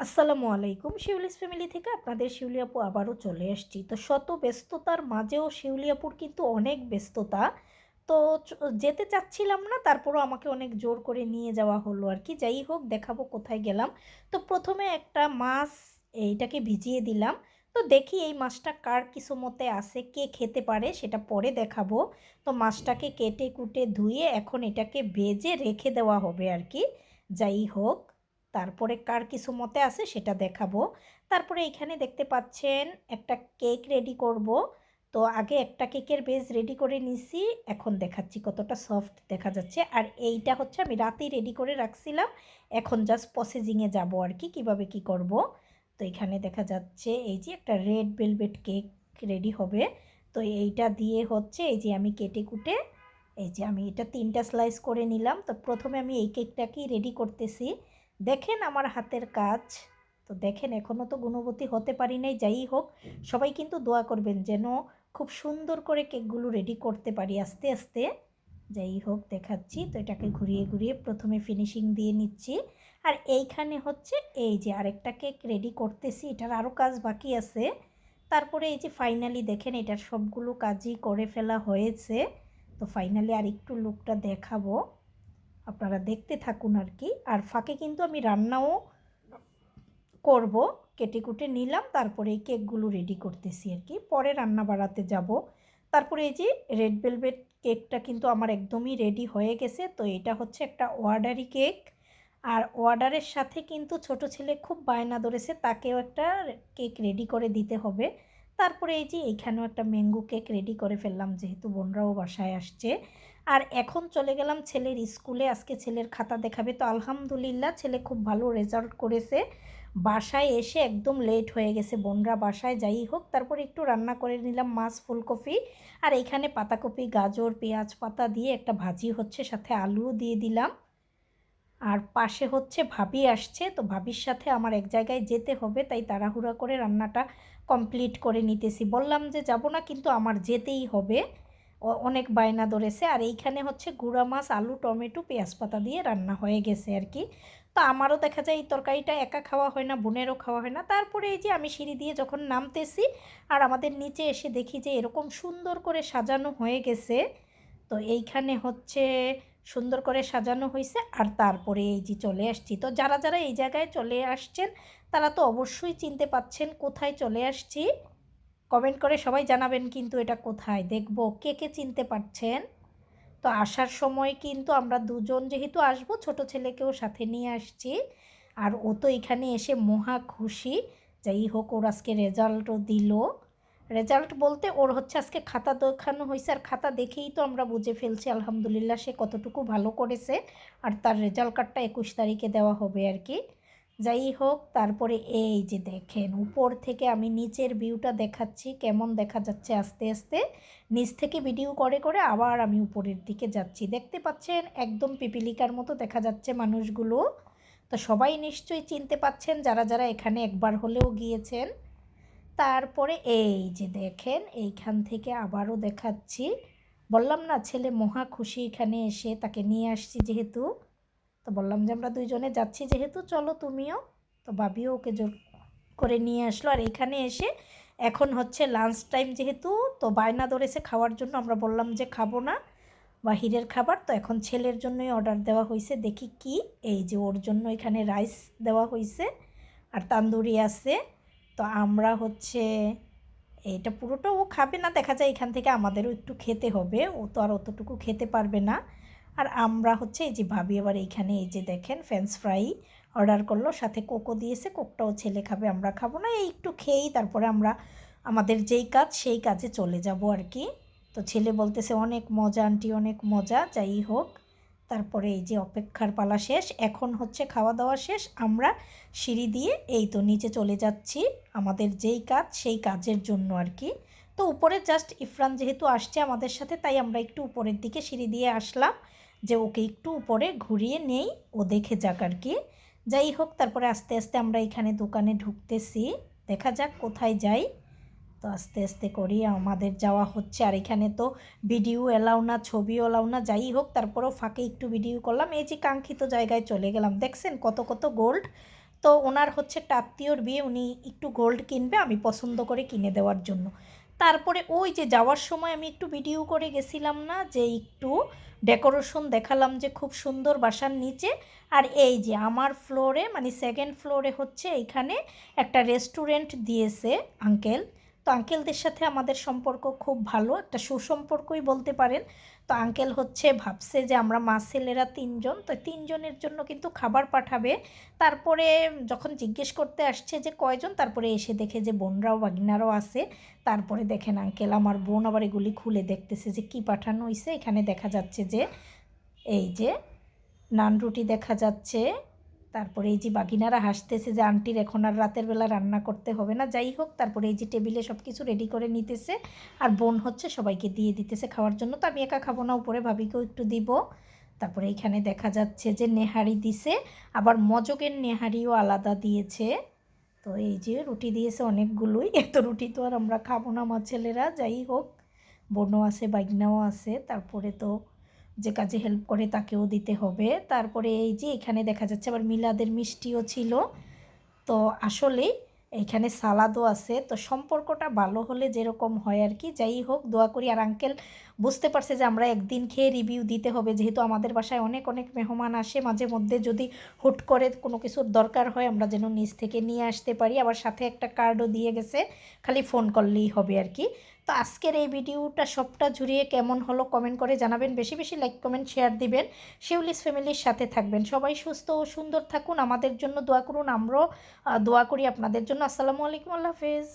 আসসালামু আলাইকুম। শিউলিস ফ্যামিলি থেকে আপনাদের শিউলি আপু আবারও চলে এসেছি তো শত ব্যস্ততার মাঝেও শিউলি আপুর কিন্তু অনেক ব্যস্ততা। তো যেতে চাচ্ছিলাম না, তারপরও আমাকে অনেক জোর করে নিয়ে যাওয়া হলো আর কি। যাই হোক, দেখাবো কোথায় গেলাম। তো প্রথমে একটা মাছ এইটাকে ভিজিয়ে দিলাম। তো দেখি এই মাছটা কার কিছু মতে আছে, কে খেতে পারে সেটা পরে দেখাবো। তো মাছটাকে কেটে কুটে ধুয়ে এখন এটাকে ভেজে রেখে দেওয়া হবে আর কি। যাই হোক। তারপরে কার কিছু মতে আছে সেটা দেখাবো। তারপরে এখানে দেখতে পাচ্ছেন একটা কেক রেডি করব। তো আগে একটা কেকের বেস রেডি করে নিছি, এখন দেখাচ্ছি কতটা সফট দেখা যাচ্ছে। আর এইটা হচ্ছে আমি রাতেই রেডি করে রাখছিলাম, এখন জাস্ট প্রসেসিংয়ে যাব আর কি, কীভাবে কি করব। তো এখানে দেখা যাচ্ছে এই যে একটা রেড ভেলভেট কেক রেডি হবে। তো এইটা দিয়ে হচ্ছে এই যে আমি কেটে কুটে, এই যে আমি এটা তিনটা স্লাইস করে নিলাম। তো প্রথমে আমি এই কেকটাকেই রেডি করতেছি। দেখেন আমার হাতের কাজ। তো দেখেন এখনও তো গুণবতী হতে পারি নাই, যাই হোক। সবাই কিন্তু দোয়া করবেন যেন খুব সুন্দর করে কেকগুলো রেডি করতে পারি আস্তে আস্তে। যাই হোক, দেখাচ্ছি। তো এটাকে ঘুরিয়ে ঘুরিয়ে প্রথমে ফিনিশিং দিয়ে নিচ্ছি। আর এইখানে হচ্ছে এই যে আরেকটা কেক রেডি করতেছি, এটার আরও কাজ বাকি আছে। তারপরে এই যে ফাইনালি দেখেন, এটার সবগুলো কাজই করে ফেলা হয়েছে। তো ফাইনালি আর একটু লুকটা দেখাবো। আপনারা দেখতে থাকুন আর কি। আর ফাঁকে কিন্তু আমি রান্নাও করব। কেটে কুটে নিলাম, তারপরে এই কেকগুলো রেডি করতেছি আর কি। পরে রান্না বাড়াতে যাব। তারপরে এই যে রেড ভেলভেট কেকটা কিন্তু আমার একদমই রেডি হয়ে গেছে। তো এটা হচ্ছে একটা অর্ডারি কেক আর অর্ডারের সাথে কিন্তু ছোট ছেলে খুব বায়না ধরেছে, তাকেও একটা কেক রেডি করে দিতে হবে। তারপরে এই যে এইখানেও একটা ম্যাঙ্গো কেক রেডি করে ফেললাম, যেহেতু বোনরাও বাসায় আসছে। আর এখন চলে গেলাম ছেলের স্কুলে। আজকে ছেলের খাতা দেখাবে। তো আলহামদুলিল্লাহ ছেলে খুব ভালো রেজাল্ট করেছে। বাসায় এসে একদম লেট হয়ে গেছে। বোনরা বাসায় যাই হোক, তারপর একটু রান্না করে নিলাম মাছ, ফুলকপি। আর এখানে পাতাকপি, গাজর, পেঁয়াজ পাতা দিয়ে একটা ভাজি হচ্ছে, সাথে আলুও দিয়ে দিলাম। আর পাশে হচ্ছে ভাবি আসছে। তো ভাবির সাথে আমার এক জায়গায় যেতে হবে, তাই তাড়াহুড়া করে রান্নাটা কমপ্লিট করে নিতেছি। বললাম যে যাব না, কিন্তু আমার যেতেই হবে। অনেক বায়না ধরেছে। আর এইখানে হচ্ছে গুঁড়া মাছ, আলু, টমেটো, পেঁয়াজ পাতা দিয়ে রান্না হয়ে গেছে আর কি। তো আমারও দেখা যায় এই তরকারিটা একা খাওয়া হয় না, বোনেরও খাওয়া হয় না। তারপরে এই যে আমি সিঁড়ি দিয়ে যখন নামতেছি আর আমাদের নিচে এসে দেখি যে এরকম সুন্দর করে সাজানো হয়ে গেছে, তো এইখানে হচ্ছে সুন্দর করে সাজানো হয়েছে আর তারপরে এই যে চলে আসছি। তো যারা যারা এই জায়গায় চলে আসছেন, তারা তো অবশ্যই চিনতে পাচ্ছেন কোথায় চলে আসছি। কমেন্ট করে সবাই জানাবেন কিন্তু এটা কোথায়? দেখব কে কে চিনতে পারছেন। তো আসার সময় কিন্তু আমরা দুজন যেহেতু আসব, ছোট ছেলেকেও সাথে নিয়ে আসছি। আর ও তো এখানে এসে মহা খুশি। যাই হোক, ওর আজকে রেজাল্টও দিল। রেজাল্ট বলতে ওর হচ্ছে আজকে খাতা দেখানো হয়েছে। আর খাতা দেখেই তো আমরা বুঝে ফেলছি, আলহামদুলিল্লাহ সে কতটুকু ভালো করেছে। আর তার রেজাল্ট কার্ডটা একুশ তারিখে দেওয়া হবে আর কি। যাই হোক, তারপরে এই যে দেখেন, উপর থেকে আমি নিচের ভিউটা দেখাচ্ছি, কেমন দেখা যাচ্ছে আস্তে আস্তে। নিচ থেকে ভিডিও করে করে আবার আমি উপরের দিকে যাচ্ছি। দেখতে পাচ্ছেন, একদম পিপিলিকার মতো দেখা যাচ্ছে মানুষগুলো। তো সবাই নিশ্চয়ই চিনতে পাচ্ছেন, যারা যারা এখানে একবার হলেও গিয়েছেন। তারপরে এই যে দেখেন, এইখান থেকে আবারও দেখাচ্ছি। বললাম না, ছেলে মহা খুশি এখানে এসে তাকে নিয়ে আসছি যেহেতু। তো বললাম যে আমরা দুইজনে যাচ্ছি যেহেতু, চলো তুমিও। তো ভাবিও ওকে জোর করে নিয়ে আসলো। আর এখানে এসে এখন হচ্ছে লাঞ্চ টাইম যেহেতু, তো বায়না ধরেছে খাওয়ার জন্য। আমরা বললাম যে খাব না, বাহিরের খাবার। তো এখন ছেলের জন্যই অর্ডার দেওয়া হয়েছে। দেখি কি, এই যে ওর জন্য এখানে রাইস দেওয়া হয়েছে আর তান্দুরি আছে। তো আমরা হচ্ছে এইটা পুরোটা ও খাবে না। দেখা যায় এখান থেকে আমাদেরও একটু খেতে হবে। ও তো আর অতটুকু খেতে পারবে না। আর আমরা হচ্ছে এই যে ভাবি আবার এইখানে এই যে দেখেন ফ্রেঞ্চ ফ্রাই অর্ডার করল, সাথে কোকো দিয়েছে কোকটাও ছেলে খাবে, আমরা খাব না, এই একটু খেয়েই তারপরে আমরা আমাদের যেই কাজ, সেই কাজে চলে যাব আর কি। তো ছেলে বলতেছে, অনেক মজা আন্টি, অনেক মজা, যাই হোক। তারপরে এই যে অপেক্ষার পালা শেষ, এখন হচ্ছে খাওয়া দাওয়া শেষ, আমরা সিঁড়ি দিয়ে এই তো নিচে চলে যাচ্ছি, আমাদের যেই কাজ, সেই কাজের জন্য আর কি। তো উপরে জাস্ট ইফরান যেহেতু আসছে আমাদের সাথে, তাই আমরা একটু উপরের দিকে সিঁড়ি দিয়ে আসলাম। যে ওকে একটু উপরে ঘুরিয়ে নেই, ও দেখে যাক আর কি। যাই হোক, তারপরে আস্তে আস্তে আমরা এখানে দোকানে ঢুকতেছি। দেখা যাক কোথায় যাই। তো আস্তে আস্তে করি, আমাদের যাওয়া হচ্ছে। আর এখানে তো ভিডিও এলাও না, ছবিও এলাও না। যাই হোক, তারপরেও ফাঁকে একটু ভিডিও করলাম। এই যে কাঙ্ক্ষিত জায়গায় চলে গেলাম। দেখছেন কত কত গোল্ড? তো তো ওনার হচ্ছে একটা আত্মীয়র বিয়ে, উনি একটু গোল্ড কিনবে, আমি পছন্দ করে কিনে দেওয়ার জন্য। তারপরে ওই যে যাওয়ার সময় আমি একটু ভিডিও করে গেছিলাম না, যে একটু ডেকোরেশন দেখালাম যে খুব সুন্দর বাসার নিচে। আর এই যে আমার ফ্লোরে মানে সেকেন্ড ফ্লোরে হচ্ছে এইখানে একটা রেস্টুরেন্ট দিয়েছে আঙ্কেল তো আঙ্কেলদের সাথে আমাদের সম্পর্ক খুব ভালো, একটা সুসম্পর্কই বলতে পারেন। তো আঙ্কেল হচ্ছে ভাবছে যে আমরা মা ছেলেরা তিনজন, তো তিনজনের জন্য কিন্তু খাবার পাঠাবে। তারপরে যখন জিজ্ঞেস করতে আসছে যে কয়জন, তারপরে এসে দেখে যে বোনরাও বাগিনারাও আছে। তারপরে দেখেন আঙ্কেল আমার বোন আবার এগুলি খুলে দেখতেছে যে কি পাঠানো হয়েছে এখানে দেখা যাচ্ছে যে, এই যে, নান রুটি দেখা যাচ্ছে। তারপরে এই যে বাগিনারা হাসতেছে যে আন্টির এখন আর রাতের বেলা রান্না করতে হবে না, যাই হোক, তারপরে এই যে টেবিলে সব কিছু রেডি করে নিতেছে। আর বোন হচ্ছে সবাইকে দিয়ে দিতেছে খাওয়ার জন্য, তো আমি একা খাব না, উপরে ভাবিকেও একটু দিব। তারপরে এইখানে দেখা যাচ্ছে যে নেহারি দিছে, আবার মজকের নেহারিও আলাদা দিয়েছে। তো এই যে রুটি দিয়েছে অনেকগুলোই এত রুটি তো আর আমরা খাব না মা ছেলেরা, যাই হোক। বোনও আছে বাইগনাও আছে, তারপরে তো যে কাজে হেল্প করে তাকেও দিতে হবে। তারপরে এই যে এখানে দেখা যাচ্ছে আবার মিলাদের মিষ্টিও ছিল। তো আসলেই এইখানে সালাদও আছে। তো সম্পর্কটা ভালো হলে যেরকম হয় আর কি, যাই হোক, দোয়া করি। আর আঙ্কেল বুঝতে পারছে যে আমরা একদিন খেয়ে রিভিউ দিতে হবে। যেহেতু আমাদের বাসায় অনেক অনেক মেহমান আসে, মাঝে মধ্যে যদি হুট করে কোনো কিছুর দরকার হয়, আমরা যেন নিজ থেকে নিয়ে আসতে পারি। আবার সাথে একটা কার্ডও দিয়ে গেছে, খালি ফোন করলেই হবে আর কি। তো আজকের এই ভিডিওটা সবটা জুড়িয়ে কেমন হলো কমেন্ট করে জানাবেন। বেশি বেশি লাইক কমেন্ট শেয়ার দিবেন। শিউলিস ফ্যামিলির সাথে থাকবেন। সবাই সুস্থ ও সুন্দর থাকুন। আমাদের জন্য দোয়া করুন। আমরাও দোয়া করি আপনাদের জন্য। আসসালামু আলাইকুম। আল্লাহ হাফেজ।